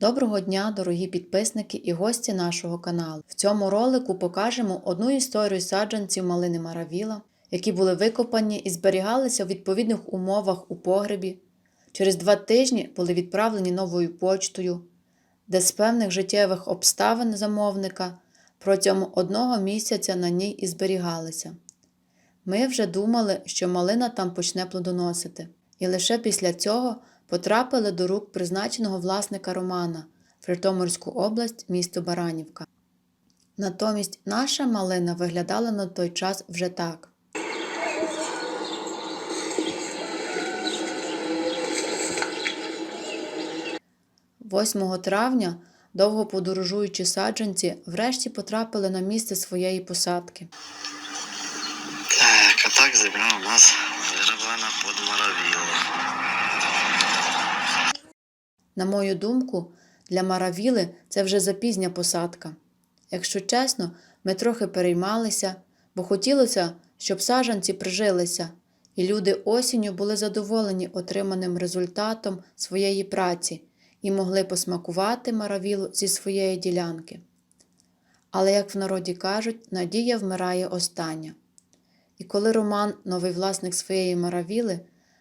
Доброго дня, дорогі підписники і гості нашого каналу. В цьому ролику покажемо одну історію саджанців малини Маравіла, які були викопані і зберігалися в відповідних умовах у погребі. Через два тижні були відправлені новою почтою, де з певних життєвих обставин замовника протягом одного місяця на ній і зберігалися. Ми вже думали, що малина там почне плодоносити, і лише після цього потрапили до рук призначеного власника Романа в Житомирську область, місто Баранівка. Натомість наша малина виглядала на той час вже так. 8 травня, довго подорожуючи саджанці, врешті потрапили на місце своєї посадки. Так, а так земля у нас вироблена під маравіло. На мою думку, для маравіли це вже запізня посадка. Якщо чесно, ми трохи переймалися, бо хотілося, щоб саджанці прижилися, і люди осінню були задоволені отриманим результатом своєї праці і могли посмакувати маравілу зі своєї ділянки. Але, як в народі кажуть, надія вмирає остання. І коли Роман, новий власник своєї маравіли,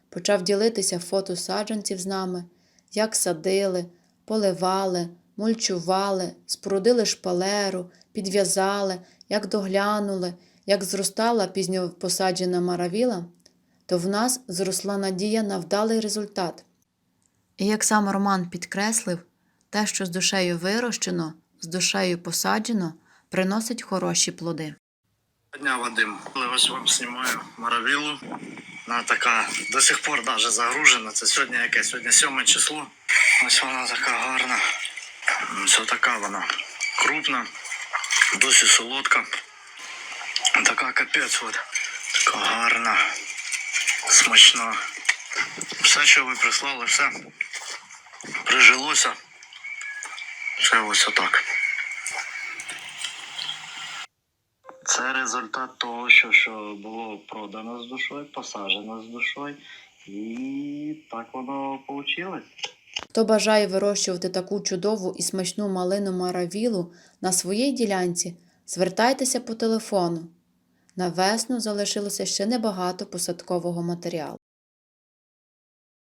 почав ділитися фото саджанців з нами, як садили, поливали, мульчували, спорудили шпалеру, підв'язали, як доглянули, як зростала пізньо посаджена маравіла, то в нас зросла надія на вдалий результат. І як сам Роман підкреслив, те, що з душею вирощено, з душею посаджено, приносить хороші плоди. Дня Вадим. Ось вам знімаю маравілу. Вона така до сих пор навіть загружена. Це сьогодні яке? Сьогодні 7 число. Ось вона така гарна. Ось така вона крупна, досі солодка. Така капець от. Така гарна, смачна. Все, що ви прислали, все прижилося. Все ось отак. Це результат того, що, що було продано з душою, посаджено з душою, і так воно вийшло. Хто бажає вирощувати таку чудову і смачну малину маравілу на своїй ділянці, звертайтеся по телефону. На весну залишилося ще небагато посадкового матеріалу.